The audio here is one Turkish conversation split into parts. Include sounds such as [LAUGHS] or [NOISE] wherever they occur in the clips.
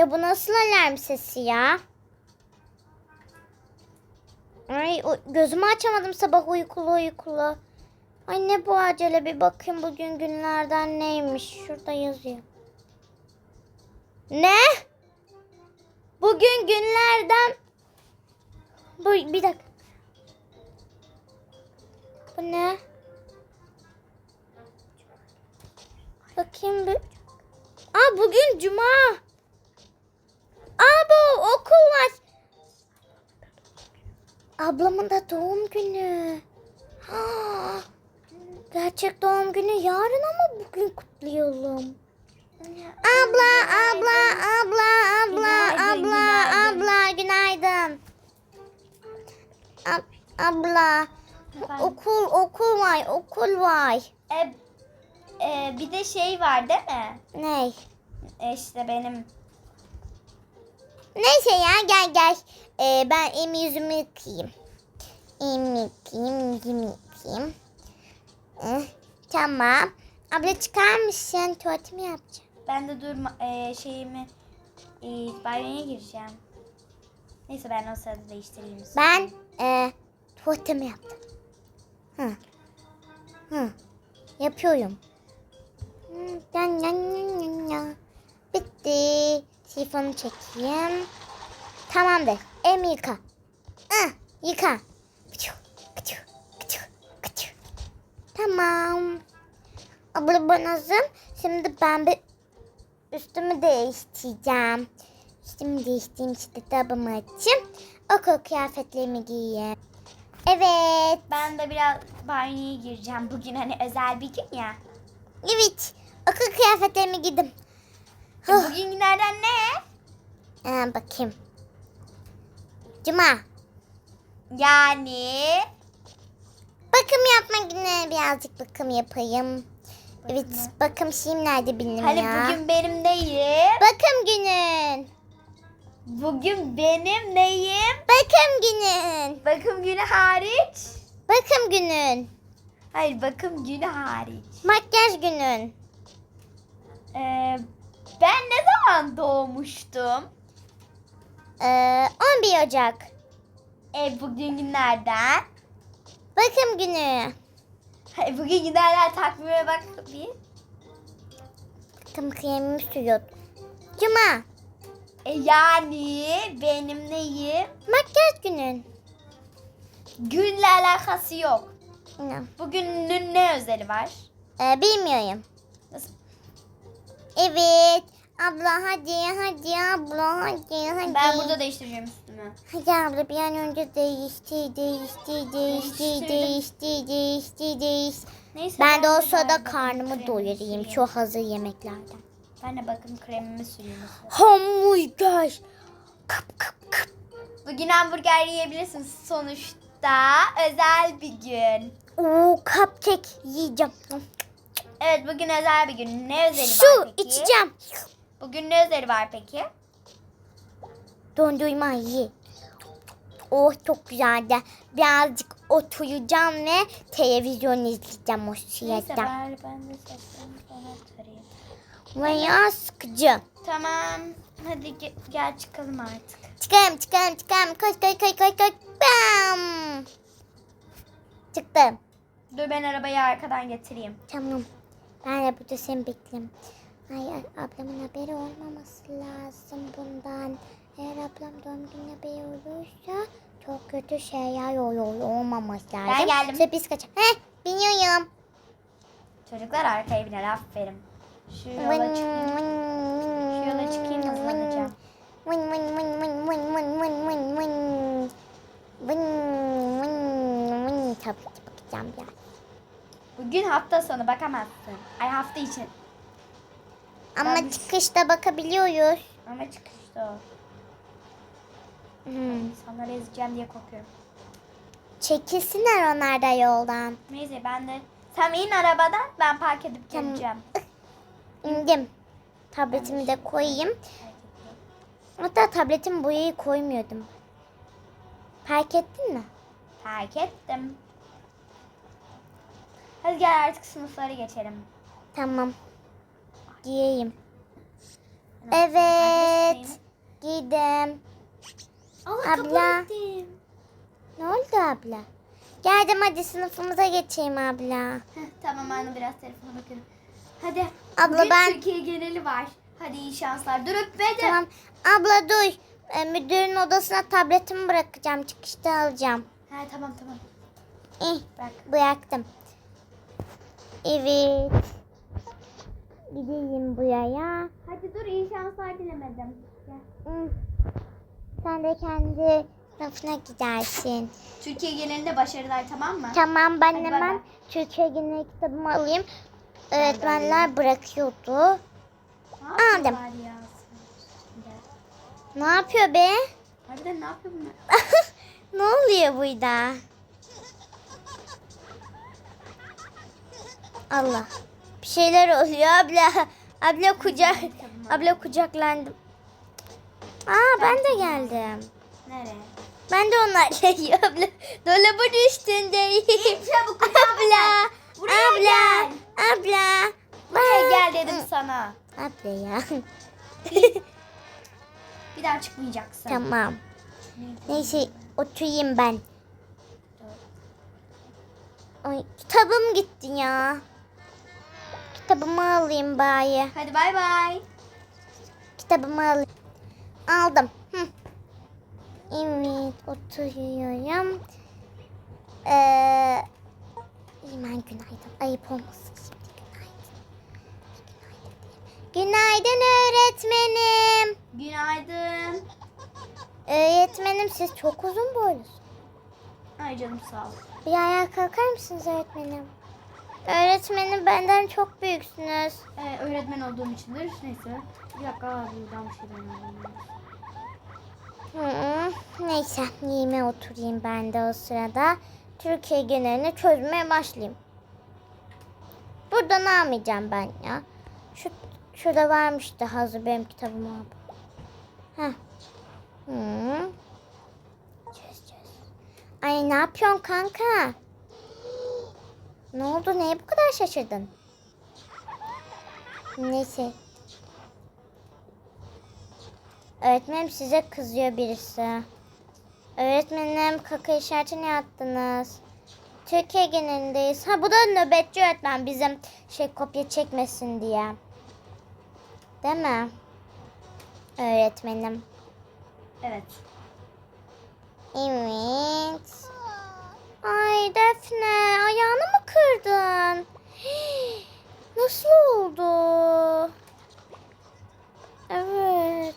Ya bu nasıl alarm sesi ya? Ay gözümü açamadım sabah uykulu uykulu. Ay ne bu acele bir bakayım bugün günlerden neymiş. Şurada yazıyor. Ne? Bugün günlerden... Bu, bir dakika. Bu ne? Bakayım bir. Aa bugün cuma. Aa bu okul var. Ablamın da doğum günü. Ha, gerçek doğum günü yarın ama bugün kutlayalım. Abla, abla, abla, abla, abla, abla, günaydın. Ab- abla, okul, okul var, okul var. E, e, bir de şey var değil mi? Ney? E, işte benim Neyse ya gel gel. Ee, ben elimi yüzümü yıkayayım. Elimi yıkayayım, yüzümü yıkayayım. Eh, tamam. Abla çıkar mısın? Tuvaletimi yapacağım. ben de durma e, şeyimi e, banyoya gireceğim. Neyse ben o sırada değiştireyim. Ben e, tuvaletimi yaptım. Hı. Hı. Yapıyorum. Bitti. Sifonu çekeyim. Tamamdır. Elimi yıka. Hı, yıka. Kıçı, kıçı, kıçı, kıçı. Tamam. Abla ben hazırım. Şimdi ben bir üstümü değiştireceğim. Üstümü değiştireyim işte tabımı açayım. Okul kıyafetlerimi giyeyim. Evet. Ben de biraz banyoya gireceğim. Bugün hani özel bir gün ya. Evet. Okul kıyafetlerimi giydim. E, bugün günlerden ne? Ee, bakayım. Cuma. Yani Bakım yapma günü birazcık bakım yapayım. Evet Bakım bakım şeyim nerede benim hani ya? bugün benim neyim? Bakım günün. Bugün benim neyim? Bakım günün. Bakım günü hariç. Bakım günün. Hayır bakım günü hariç. Makyaj günün. Ee, ben ne zaman doğmuştum? Ee, 11 Ocak. E bugün günlerden. Bakım günü. Hayır, bugün günlerden takvime bak bir. Bakım kremimi sürüyordum. Cuma. E yani benim neyim? Makyaj günün. Günle alakası yok. Ne? Bugünün ne özeli var? Ee, bilmiyorum. Evet. Abla hadi hadi abla hadi hadi. Ben burada değiştireceğim üstümü. Hadi abla bir an önce değişti değişti değişti değişti değişti değişti. Neyse. Ben de o bir sırada bakım karnımı doyurayım şu hazır yemeklerden. Ben de bakım kremimi süreyim. Hamburger. Kıp kıp kıp. Bugün hamburger yiyebilirsin sonuçta. Özel bir gün. Oo cupcake yiyeceğim. Evet bugün özel bir gün. Ne özeli Su var peki? içeceğim. Bugün ne özeli var peki? Dondurma ye. Oh çok güzeldi. Birazcık oturacağım ve televizyon izleyeceğim o Neyse sırada. bari ben de seslerimi falan tarayayım. Bayağı sıkıcı. Tamam. Hadi ge- gel çıkalım artık. Çıkalım çıkalım çıkalım. Koş koş koş koş koş. Bam. Çıktım. Dur ben arabayı arkadan getireyim. Tamam. Ben de burada seni bekliyorum. Ay, ablamın haberi olmaması lazım bundan. Eğer ablam doğum günü haberi olursa çok kötü şeyler oluyor olmaması lazım. Ben geldim. Sürpriz kaçar. Heh biniyorum. Çocuklar arkaya biner aferin. Şu yola çıkayım. Şu yola çıkayım hızlanacağım. Vın vın vın vın vın vın vın vın vın. Vın vın vın. Tabii ki bakacağım biraz. Bugün hafta sonu bakamazsın. Ay hafta için. Ama Ben- çıkışta bakabiliyoruz. Ama çıkışta o. Hmm. İnsanları ezeceğim diye korkuyorum. Çekilsinler onlar da yoldan. Neyse ben de... Sen in arabadan ben park edip Tamam. geleceğim. [LAUGHS] İndim. Tabletimi de koyayım. Hatta tabletim boyayı koymuyordum. Fark ettin mi? Fark ettim. Hadi gel artık sınıflara geçelim. Tamam. Giyeyim. Evet. Giydim. Allah Abla. Ne oldu abla? Geldim hadi sınıfımıza geçeyim abla. Tamam de biraz telefona bakıyorum. Hadi. Abla, ben- Türkiye geneli var. Hadi iyi şanslar. Dur öpmedim. Tamam. Abla dur. Ee, müdürün odasına tabletimi bırakacağım. Çıkışta alacağım. Ha, tamam tamam. İh, Bak. bıraktım. Evet. Gideyim buraya. Hadi dur iyi şanslar dilemedim. Gel. Hı. Sen de kendi sınıfına gidersin. Türkiye genelinde başarılar tamam mı? Tamam ben Hadi hemen bay. Türkiye Günü kitabımı alayım. Öğretmenler bırakıyordu. Aldım. Ne yapıyor be? Harbiden ne yapıyor bunlar? [LAUGHS] ne oluyor burada? Allah. Bir şeyler oluyor abla. Abla kucak. Abla kucaklandım. Aa ben de geldim. Nereye? Ben de onlarla [LAUGHS] abla. Dolabın üstündeyim. Çabuk abla. Buraya abla. gel. Abla. Buraya gel dedim sana. Abla ya. [LAUGHS] Bir daha çıkmayacaksın. tamam. Neyse oturayım ben. Ay kitabım gitti ya. Kitabımı alayım bari. Hadi bay bay. Kitabımı alayım. Aldım. Hı. Evet oturuyorum. Ee, hemen günaydın. Ayıp olmasın şimdi günaydın. Günaydın. Günaydın öğretmenim. Günaydın. Öğretmenim siz çok uzun boylusunuz. Ay canım sağ ol. Bir ayağa kalkar mısınız öğretmenim? Öğretmenim benden çok büyüksünüz. Ee, öğretmen olduğum içindir. Neyse. Bir dakika buradan bir şey demiyorum. Hı, neyse yemeğe oturayım ben de o sırada. Türkiye genelini çözmeye başlayayım. Buradan almayacağım ben ya. Şu şurada varmıştı hazır benim kitabım abi. Heh. Hı. Çöz çöz. Ay ne yapıyorsun kanka? Ne oldu? Neye bu kadar şaşırdın? Neyse. Öğretmenim size kızıyor birisi. Öğretmenim kaka işaretini attınız. Türkiye genelindeyiz. Ha bu da nöbetçi öğretmen bizim şey kopya çekmesin diye. Değil mi? Öğretmenim. Evet. Evet. Ay Defne ayağını mı kırdın? [GASPS] Nasıl oldu? Evet.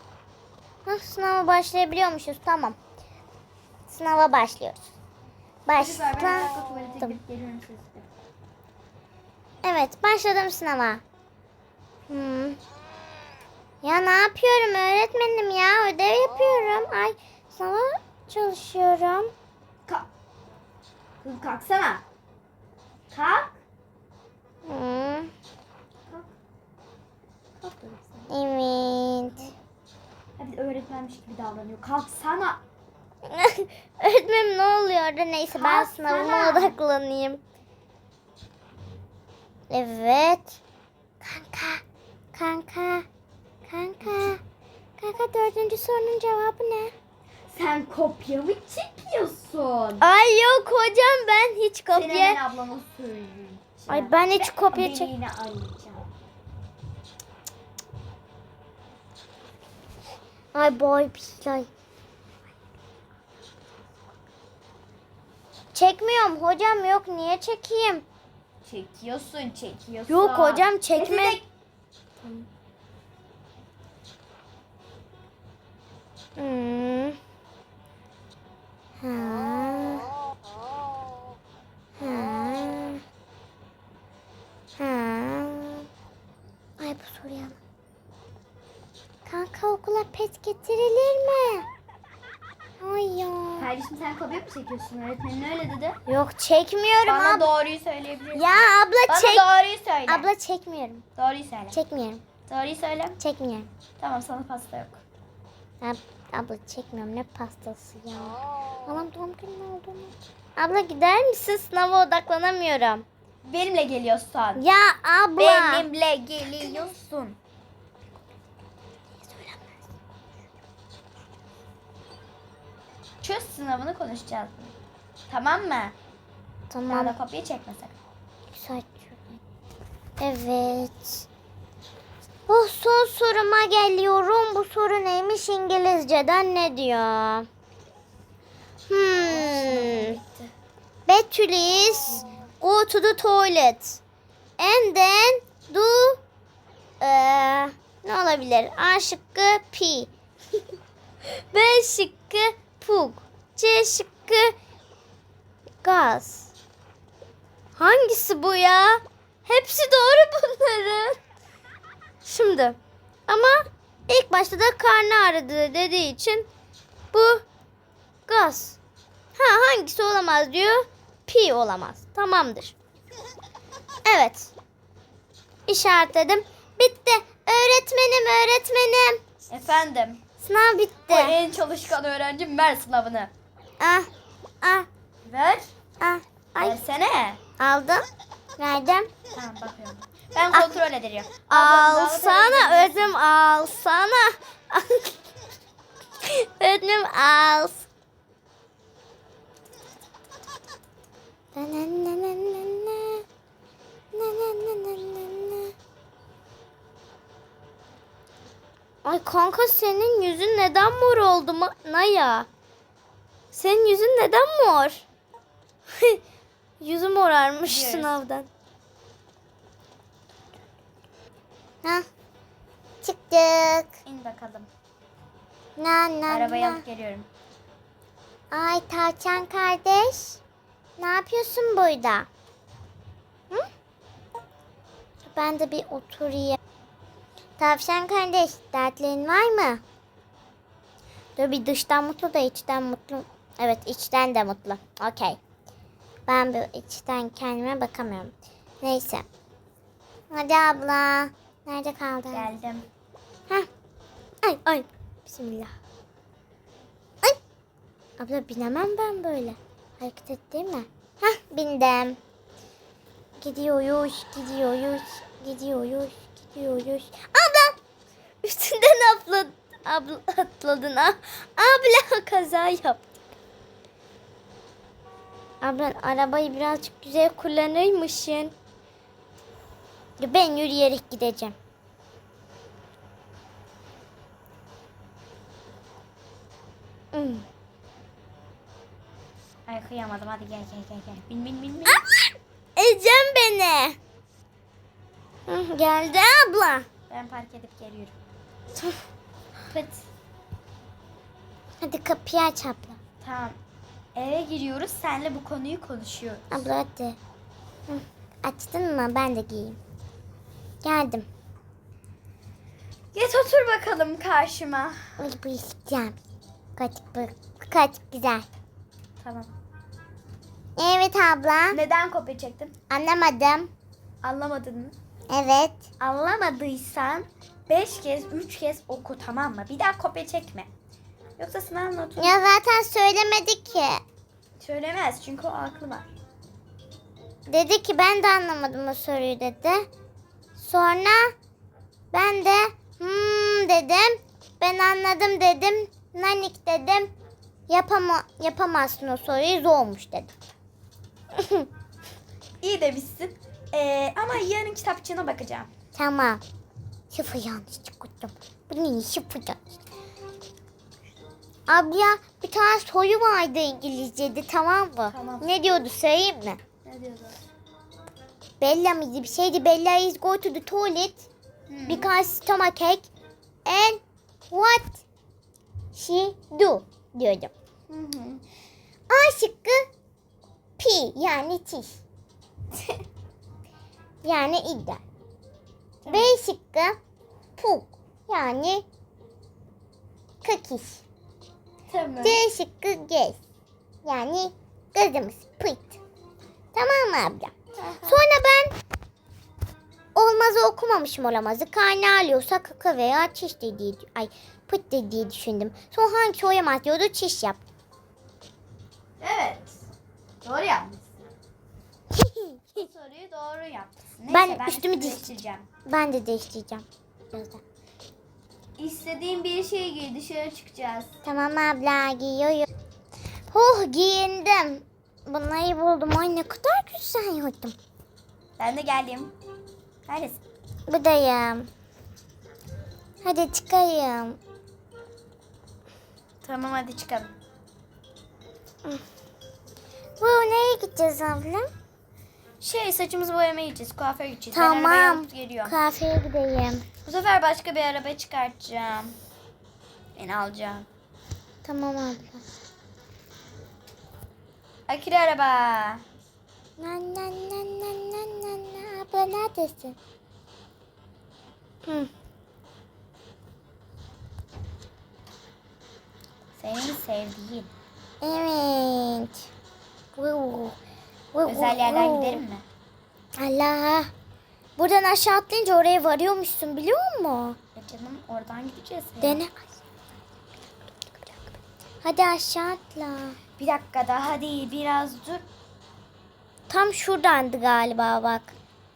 Nasıl sınava başlayabiliyormuşuz? Tamam. Sınava başlıyoruz. Başladım. Evet başladım sınava. Hmm. Ya ne yapıyorum öğretmenim ya ödev yapıyorum. Ay sınava çalışıyorum. Kalk. Kalksana. Kalk. Hmm. Kalk. Kalk sana. Evet. Hadi öğretmenmiş gibi davranıyor. Kalksana. [LAUGHS] Öğretmenim ne oluyor orada? Neyse ben Kalksana. sınavıma odaklanayım. Evet. Kanka. Kanka. Kanka. Kanka dördüncü sorunun cevabı ne? Sen kopya mı çekiyorsun? Ay yok hocam ben hiç Seni hemen kopya... ablama söyleyeceğim. Ay ben hiç kopya beni çek... yine arayacağım. Ay boy pisay. Çekmiyorum hocam yok niye çekeyim? Çekiyorsun, çekiyorsun. Yok hocam çekme. Nefes ek- Hmm. Ay bu soruya. Kanka okula pet getirilir mi? Ay ya. Kardeşim sen kopya mı çekiyorsun? Öğretmenin öyle dedi. Yok çekmiyorum Bana abla. doğruyu söyleyebilirsin. Ya abla Bana çek. doğruyu söyle. Abla çekmiyorum. Doğruyu söyle. Çekmiyorum. Doğruyu söyle. Çekmiyorum. Tamam sana pasta yok. Ab- abla çekmiyorum ne pastası ya. Anam doğum günü olduğunu. Abla gider misin? Sınava odaklanamıyorum. Benimle geliyorsun. Ya abla. Benimle geliyorsun. Çöz sınavını konuşacağız. Tamam mı? Daha Tamam. da kopya çekmesek. Saç. Evet. Oh son soruma geliyorum. Bu soru neymiş İngilizceden ne diyor? Hmm. Betül is go to the toilet. And then do eee, ne olabilir? A şıkkı pee. B şıkkı pug. C şıkkı gaz. Hangisi bu ya? Hepsi doğru bunların. Şimdi ama ilk başta da karnı ağrıdı dediği için bu gaz. Ha hangisi olamaz diyor. Pi olamaz. Tamamdır. Evet. İşaretledim. Bitti. Öğretmenim öğretmenim. Efendim. Sınav bitti. en çalışkan öğrencim ver sınavını. Ah ah Ver. ah. Ay Versene. aldım. Verdim. Tamam bakıyorum. Ben kontrol edeceğim. Alsana ödüm alsana. [LAUGHS] ödüm al. Ay kanka senin yüzün neden mor oldu Naya? Senin yüzün neden mor? [LAUGHS] Yüzü morarmış Yes. sınavdan. Ha. Çıktık. İn bakalım. Na na Arabayı na. alıp geliyorum. Ay Tarçan kardeş. Ne yapıyorsun burada? Hı? Ben de bir oturayım. Tavşan kardeş dertlerin var mı? Dur bir dıştan mutlu da içten mutlu. Evet içten de mutlu. Okey. Ben bir içten kendime bakamıyorum. Neyse. Hadi abla. Nerede kaldın? Geldim. Heh. Ay ay. Bismillah. Ay. Abla binemem ben böyle. Hareket et değil mi? Heh bindim. Gidiyoruz, gidiyoruz, gidiyoruz, gidiyoruz. Abla! Üstünden atladın. Abla atladın ha. Abla kaza yaptık. Abla arabayı birazcık güzel kullanırmışsın. Ben yürüyerek gideceğim. Hmm. Ay kıyamadım hadi gel gel gel gel. Bin bin bin bin. Ecem beni. Hı, Geldi abla. Ben park edip geliyorum. Pıt. Hadi kapıyı aç abla. Tamam. Eve giriyoruz. Senle bu konuyu konuşuyoruz. Abla hadi. Hı, Açtın mı? Ben de giyeyim. Geldim. Geç otur bakalım karşıma. Ay bu isteyeceğim. Kaçık bu. Kaçık güzel. Tamam. Evet abla. Neden kopya çektin? Anlamadım. Anlamadın mı? Evet. Anlamadıysan 5 kez 3 kez oku tamam mı? Bir daha kopya çekme. Yoksa sınav notu Ya zaten söylemedi ki. söylemez çünkü o aklı var. Dedi ki ben de anlamadım o soruyu dedi. Sonra ben de hmm dedim. Ben anladım dedim. Nanik dedim. Yapama, yapamazsın o soruyu zormuş dedim. [LAUGHS] İyi demişsin. Ee, ama yarın kitapçığına bakacağım. Tamam. Sıfır yanlış çıktım. Bu ne sıfır yanlış. Abla bir tane soru vardı İngilizce'de tamam mı? Tamam. Ne diyordu söyleyeyim mi? Ne diyorsun? Bella mıydı bir şeydi. Bella is go to the toilet because stomach ache and what she do diyordum. Hı hı. A şıkkı P yani çiş. [LAUGHS] yani iddia. B şıkkı puk yani kakış. Tamam. C şıkkı gez yani gazımız pıt. Tamam mı abla? Sonra ben olmazı okumamışım olamazı. Karnı ağrıyorsa kaka veya çiş dediği, ay pıt dediği düşündüm. Sonra hangisi oyamaz diyordu çiş yaptım. Evet. Doğru yapmışsın. soruyu doğru yaptın. Neyse, Ben ben üstümü değiştireceğim. Ben de değiştireceğim. Birazdan. İstediğin bir şey giy dışarı çıkacağız. Tamam abla giyiyorum. Oh giyindim. Bunları buldum. Ay ne kadar güzel yordum. Ben de geldim. Neredesin? Buradayım. Hadi çıkayım. Tamam hadi çıkalım. Bu nereye gideceğiz abla? Şey saçımızı boyamaya gideceğiz. Kuaföre gideceğiz. Ben arabayı Tamam. alıp geliyorum. Kafeye gideyim. Bu sefer başka bir araba çıkartacağım. Beni alacağım. Tamam abla. Akülü araba. Nan nan nan nan nan nan nan. Abla neredesin? Hı. Senin sevdiğin. Evet. Vuu. Vuu, Özel yerden gidelim mi? Allah. Buradan aşağı atlayınca oraya varıyormuşsun biliyor musun? Ya canım oradan gideceğiz. ya. Dene. Hadi aşağı atla. Bir dakika daha değil biraz dur. Tam şuradandı galiba bak.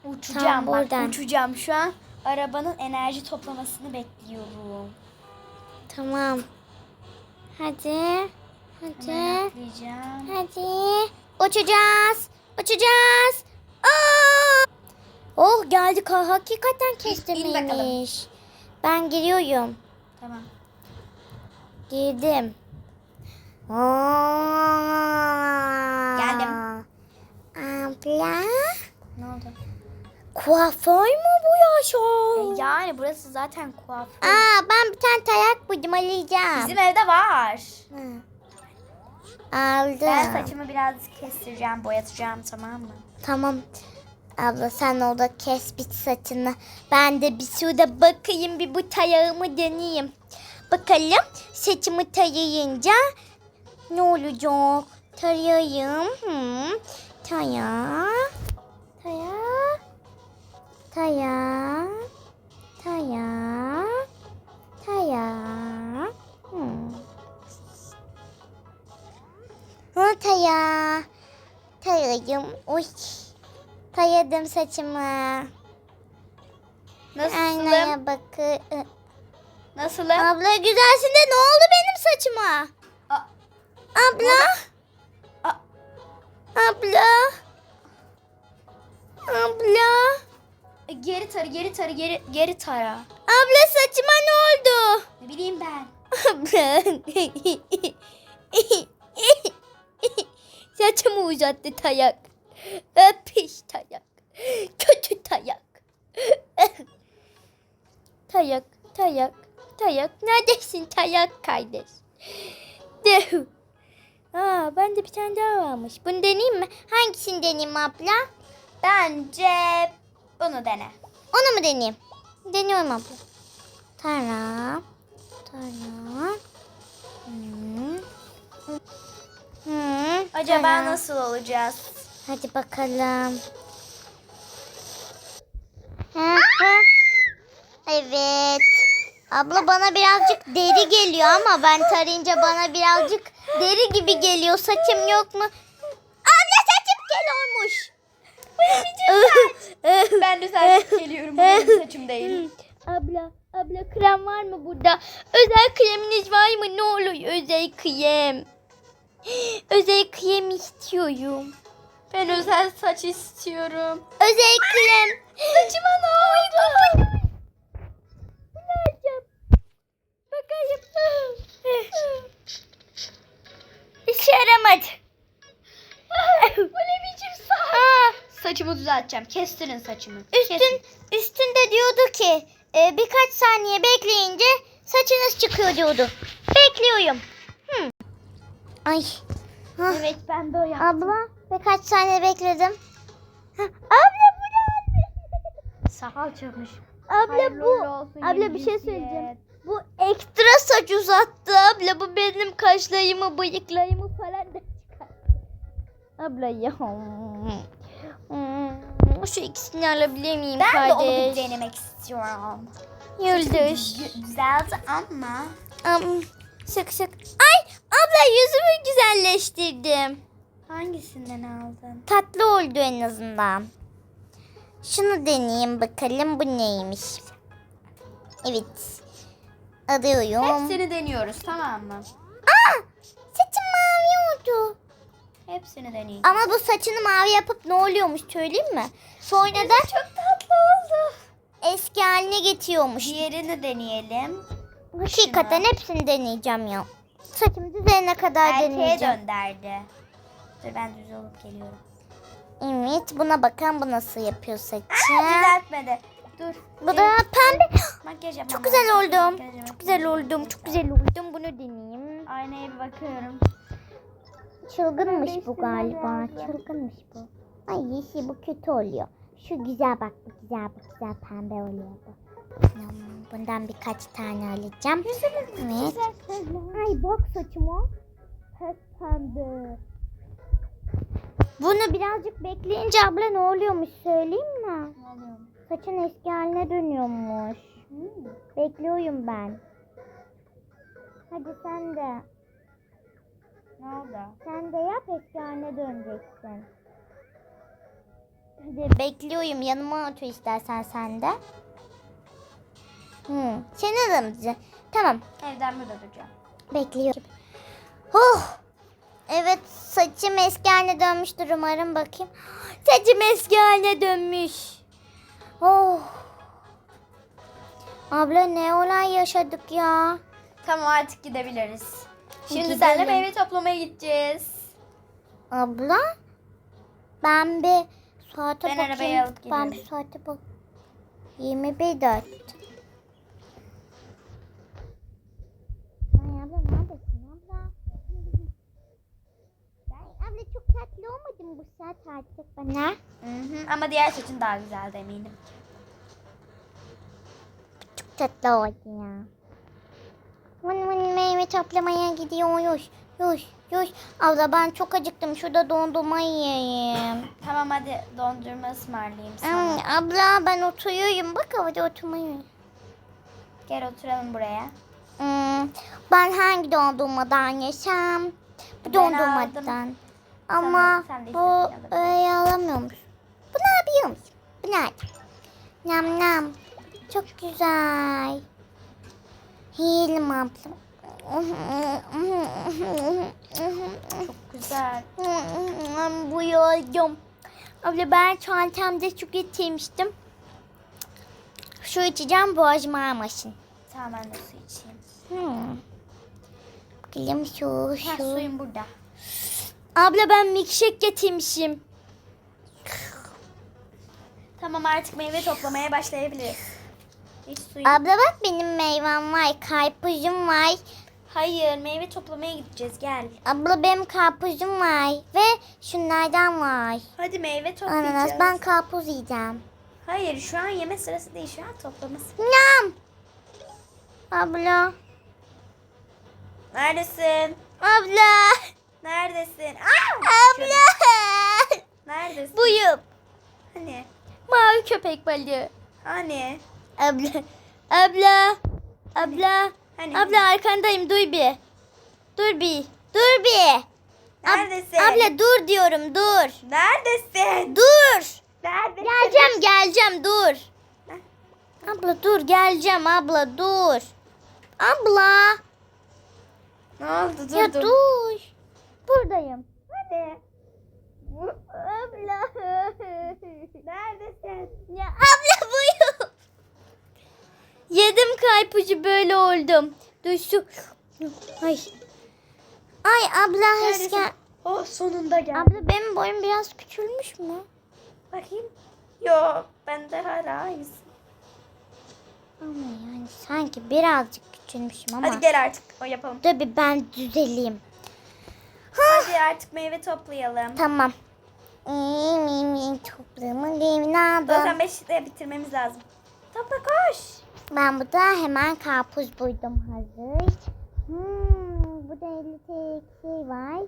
Uçacağım Tamam, bak buradan. uçacağım. Şu an arabanın enerji toplamasını bekliyorum. Tamam. Hadi. Hadi. Hadi. Uçacağız. Uçacağız. Aa! Oh geldik ha. Hakikaten kestirmeymiş. Ben giriyorum. Tamam. Girdim. Geldim. Abla. Ne oldu? Kuaför mü bu yaşam? E, yani burası zaten kuaför. Aa ben bir tane tayak buldum alacağım. Bizim evde var. Hı. Aldım. Ben saçımı biraz kestireceğim, boyatacağım tamam mı? Tamam. Abla sen orada kes bit saçını. Ben de bir şurada bakayım bir bu tayağımı deneyeyim. Bakalım saçımı tarayınca ne olacak? Tarayayım. Hı. Taya. Taya. Taya. Taya. Taya. Hı. Ha taya. Tarayayım. Uy. Tayadım saçımı. Nasılım? Aynaya bakı. Nasılım? Abla güzelsin de ne oldu benim saçıma? Abla. Abla. Abla. e, geri tara, geri tara, geri, geri tara. Abla saçıma ne oldu? Ne bileyim ben. Abla. [LAUGHS] Saçımı uzattı tayak. Pis tayak. Kötü tayak. tayak, tayak, tayak. Neredesin tayak kardeş? Dehu. Aa, ben de bir tane daha varmış. Bunu deneyeyim mi? Hangisini deneyeyim abla? Bence bunu dene. Onu mu deneyeyim? Deniyorum abla. Tara. Tara. Hmm. Hmm, Acaba tara. nasıl olacağız? Hadi bakalım. Evet. Abla bana birazcık deri geliyor ama ben tarayınca bana birazcık deri gibi geliyor. Saçım yok mu? Abla saçım kel olmuş. [LAUGHS] ben düzeltip [LAUGHS] geliyorum. Bu benim saçım değil. Abla, abla krem var mı burada? Özel kreminiz var mı? Ne olur özel krem. [GASPS] Özel krem istiyorum. Ben özel saç istiyorum. Özel krem. [GASPS] Saçıma ne oldu? Ne yapacağım? Bakayım. İşe yaramadı. Bu ne biçim saç? Saçımı düzelteceğim. Kestirin saçımı. Üstün, üstünde diyordu ki e, birkaç saniye bekleyince saçınız çıkıyor diyordu. Bekliyorum. Hı. Ay. Hah. Evet ben de o yaptım. Abla birkaç saniye bekledim. Abla bu ne? Sağ çıkmış. Abla Hayırlı bu. Abla bir şey söyleyeceğim. Bu ekstra saç uzattı abla. Bu benim kaşlarımı, bıyıklarımı falan da çıkar. Abla ya. Hmm, Şu ikisini alabilir miyim Ben kardeş? de onu bir denemek istiyorum. Yıldız. Gü- Güzeldi ama. Am, sık sık. Ay abla yüzümü güzelleştirdim. Hangisinden aldın? Tatlı oldu en azından. Şunu deneyeyim bakalım bu neymiş. Evet. Alıyorum. Hepsini deniyoruz tamam mı? Aa! Saçım mavi oldu. Hepsini deneyeceğiz. Ama bu saçını mavi yapıp ne oluyormuş söyleyeyim mi? Sonra da Çok tatlı oldu. eski haline getiriyormuş. Diğerini deneyelim. Hakikaten Şunu. hepsini deneyeceğim ya. Saçım düzelene kadar Erkeğe deneyeceğim. dönderdi. Dur ben düz olup geliyorum. Evet buna bakalım bu nasıl yapıyor saçı. Düzeltmedi. Dur. Bu da pembe. Makyaj yapmam Çok güzel oldum. Çok güzel oldum. Çok güzel oldum. Bunu deneyeyim. Aynaya bir bakıyorum. Çılgınmış bu galiba. Çılgınmış bu. Ay yeşil bu kötü oluyor. Şu güzel bak bu güzel bu güzel pembe oluyor bu. Bundan birkaç tane alacağım. Evet. Ay bak saçıma. Pes pembe. Bunu birazcık bekleyince abla ne oluyormuş söyleyeyim mi? Ne oluyor? Saçın eski haline dönüyormuş. Bekliyorum ben. Hadi sen de. Ne oldu? Sen de yap eski haline döneceksin. Hadi bekliyorum yanıma otur istersen sen de. Hı. Senin adamcı. Tamam Evden burada duracağım. bekliyorum. Oh. Evet saçım eski haline dönmüştür umarım bakayım. Saçım eski haline dönmüş. Oh. Abla ne olay yaşadık ya. Tamam artık gidebiliriz. Şimdi Gidelim. seninle meyve toplamaya gideceğiz. Abla ben bir saate Ben bakayım. alıp Ben bir saate bak. 21 4. Ay abla neredesin abla? Ay abla çok tatlı olmadı mı bu saat artık bana? Hı hı. Ama diğer saçın daha güzeldi eminim. Çok tatlı oldu ya. Vın vın meyve toplamaya gidiyoruz. Yuş yuş. Abla ben çok acıktım. Şurada dondurma yiyeyim. [LAUGHS] Tamam hadi dondurma ısmarlayayım Hmm, sana. abla ben oturuyorum. Bak orada oturmayı. Gel oturalım buraya. Hmm, ben hangi dondurmadan yesem? Bu Ben dondurmadan. Ama sen de bu öyle alamıyor musun? Bu ne yapıyor musun? Bu ne? Nam nam. Çok güzel. Yiyelim abla. Çok güzel. Bu yoldum. Abla ben çantamda su getirmiştim. Şu içeceğim boğazıma ağrımasın. Tamam ben de su içeyim. Hmm. Bakalım şu Ha, şu. suyum burada. Abla ben milkshake getirmişim. Tamam artık meyve toplamaya başlayabiliriz. Hiç suyum. Abla bak benim meyvem var, karpuzum var. Hayır meyve toplamaya gideceğiz gel. Abla benim karpuzum var ve şunlardan var. Hadi meyve toplayacağız. Ananas ben karpuz yiyeceğim. Hayır şu an yeme sırası değil şu an toplaması. Nam. Abla. Neredesin? Abla. Neredesin? Aa! Abla. Neredesin? Buyum. Hani? Mavi köpek balığı. Hani? Abla. Abla. Abla. Hani? Abla arkandayım duy bir. Dur bir. Dur bir. Ab- Neredesin? abla dur diyorum dur. Neredesin? Dur. Neredesin? Geleceğim geleceğim dur. Abla dur geleceğim abla dur. Abla. Ne oldu? Dur ya dur. Buradayım. Hadi. Abla. [LAUGHS] Neredesin? ya abla buyur. Yedim karpuzu böyle oldum. Şu. Ay. Ay abla eski. Oh sonunda geldi. Abla benim boyum biraz küçülmüş mü? Bakayım. Yok ben de hala aynısın. Ama yani sanki birazcık küçülmüşüm ama. Hadi gel artık o yapalım. Bir ben düzeleyim. Hadi artık meyve toplayalım. Tamam. Toplamı evladım. 95'te bitirmemiz lazım. Topla koş. Ben burada hemen karpuz buydum hazır. Hmm, burada 50 TL şey var.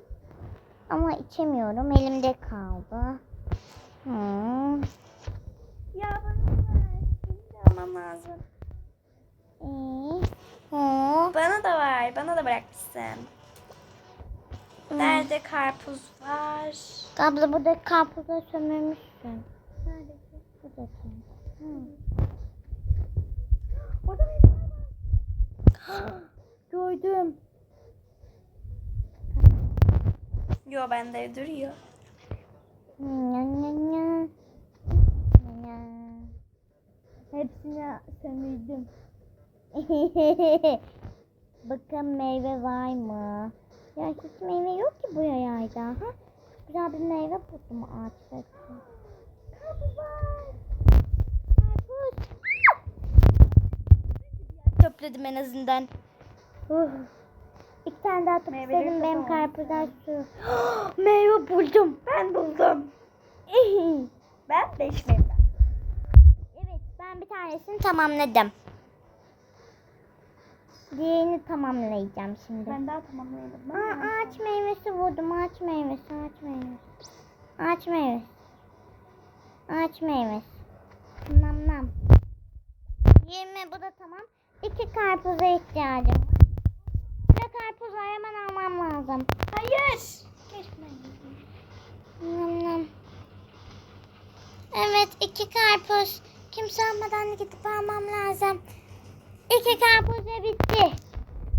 Ama içemiyorum elimde kaldı. Hmm. Ya bana ver. Benim de almam lazım. Ee, oh. Bana da ver. Bana da bırakmışsın. Nerede karpuz var? Abla burada karpuzları sömürmüşsün. Nerede? Burada. Hı. Orada meyve var. [GASPS] Gördüm. Yo bende duruyor. Nya. Hepsini sömürdüm. [LAUGHS] Bakın meyve var mı? Ya hiç meyve yok ki bu yayda. Ha? Güzel bir meyve buldum ağaçta. Karpuz. Topladım en azından. Uh. İki tane daha topladım benim karpuzlar su. [GASPS] meyve buldum. Ben buldum. Ben beş meyve. Evet ben bir tanesini tamamladım. Diğerini tamamlayacağım şimdi. Ben daha tamamlayamadım. Aa, ağaç meyvesi vurdum. Ağaç meyvesi, ağaç meyvesi. Ağaç meyvesi. Ağaç meyvesi. Nam nam. 20 bu da tamam. İki karpuza ihtiyacım var. Bir karpuz var hemen almam lazım. Hayır. Nam nam. Evet iki karpuz. Kimse almadan gidip almam lazım. İki karpuz ve bitti.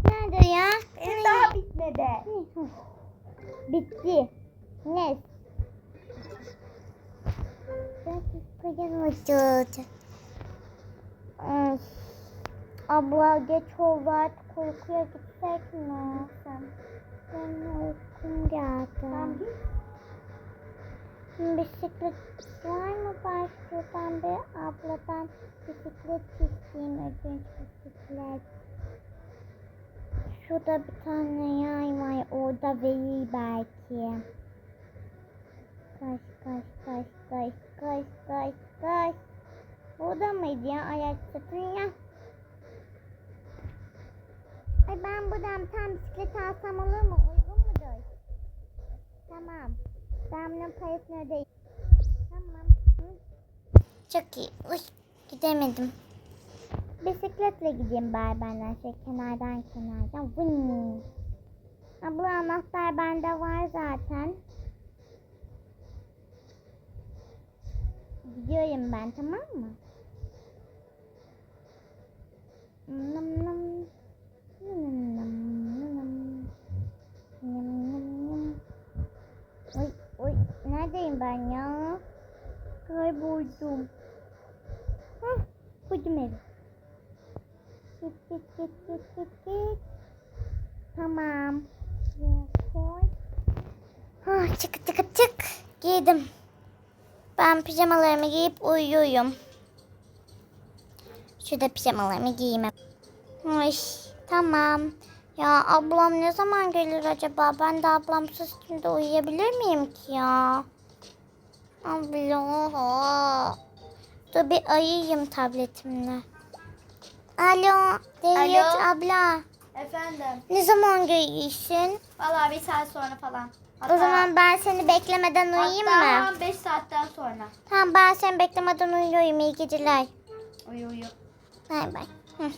Nerede ya? Benim daha bitmedi. Bitti. Ne? Vücudu. Ay, Abla geç oldu artık uykuya gitsek mi? Ben uykum geldi. Git. Bisiklet var mı? Ben bir abladan bisiklet isteyeyim. Ödünç bisiklet. Şurada bir tane yay var. Orada verir belki. Kaç kaç kaç kaç kaç kaç kaç. Burada mıydı ya ayak sakın ya? Ay ben buradan tam bisiklet alsam olur mu? Uygun mudur? Tamam. Ben bunun parasını ödeyeyim. Tamam. Çok iyi. Uy, gidemedim. Bisikletle gideyim bari benden şey kenardan kenardan. Vın. Abla anahtar bende var zaten. Gidiyorum ben tamam mı? Nam nam. Nam nam nam. Nam nam nam. Oy neredeyim ben ya? Kayboldum. Hah buldum evi. Git git git git git git. Tamam. Ah çık çık çık. Giydim. Ben pijamalarımı giyip uyuyorum. Şurada pijamalarımı giyeyim. Ay, tamam. Ya ablam ne zaman gelir acaba? Ben de ablamsız şimdi uyuyabilir miyim ki ya? Abla. Dur bir ayıyım tabletimle. Alo, Devlet Alo. abla. Efendim. Ne zaman gelirsin? Vallahi bir saat sonra falan. O zaman ben seni beklemeden uyuyayım mı? Hatta 5 saatten sonra. Tamam ben seni beklemeden uyuyorum. İyi geceler. Uyu uyu. Bay bay. Hı.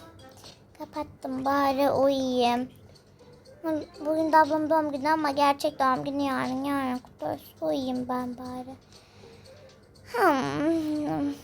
Kapattım bari uyuyayım. Bugün de ablamın doğum günü ama gerçek doğum günü yarın. Yarın olsun. Uyuyayım ben bari. Hmm.